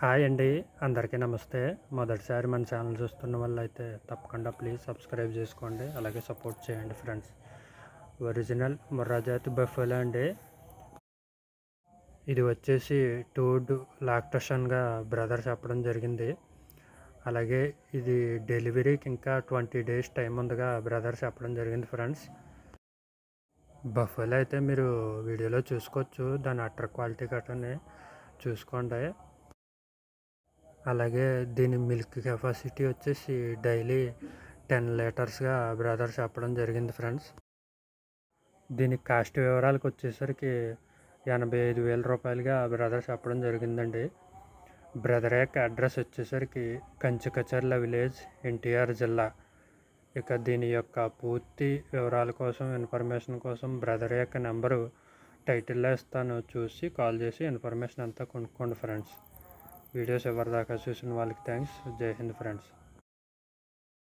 Hi అండి. అందరికీ నమస్తే. మొదటిసారి మన ఛానల్ చూస్తున్న వాళ్ళు అయితే తప్పకుండా ప్లీజ్ సబ్స్క్రైబ్ చేసుకోండి. అలాగే సపోర్ట్ చేయండి ఫ్రెండ్స్. ఒరిజినల్ ముర్రాజాతి బఫెలో అండి. ఇది వచ్చేసి టూడ్ లాక్టోషన్గా బ్రదర్ చెప్పడం జరిగింది. అలాగే ఇది డెలివరీకి ఇంకా ట్వంటీ డేస్ టైం ఉందిగా బ్రదర్ చెప్పడం జరిగింది ఫ్రెండ్స్. బఫెలో అయితే మీరు వీడియోలో చూసుకోవచ్చు. దాని అట్టర్ క్వాలిటీ గట్రని చూసుకోండి. అలాగే దీని మిల్క్ కెపాసిటీ వచ్చేసి డైలీ టెన్ లీటర్స్గా బ్రదర్ చెప్పడం జరిగింది ఫ్రెండ్స్. దీని కాస్ట్ వివరాలకు వచ్చేసరికి ఎనభై ఐదు వేల రూపాయలుగా బ్రదర్ చెప్పడం జరిగిందండి. బ్రదర్ యొక్క అడ్రస్ వచ్చేసరికి కంచికచర్ల విలేజ్ ఎన్టీఆర్ జిల్లా. ఇక దీని యొక్క పూర్తి వివరాల కోసం ఇన్ఫర్మేషన్ కోసం బ్రదర్ యొక్క నెంబరు టైటిల్లో ఇస్తాను. చూసి కాల్ చేసి ఇన్ఫర్మేషన్ అంతా కొనుక్కోండి ఫ్రెండ్స్. వీడియోస్ ఎవరిదాకా చూసిన వాళ్ళకి థ్యాంక్స్ జై హింద్ ఫ్రెండ్స్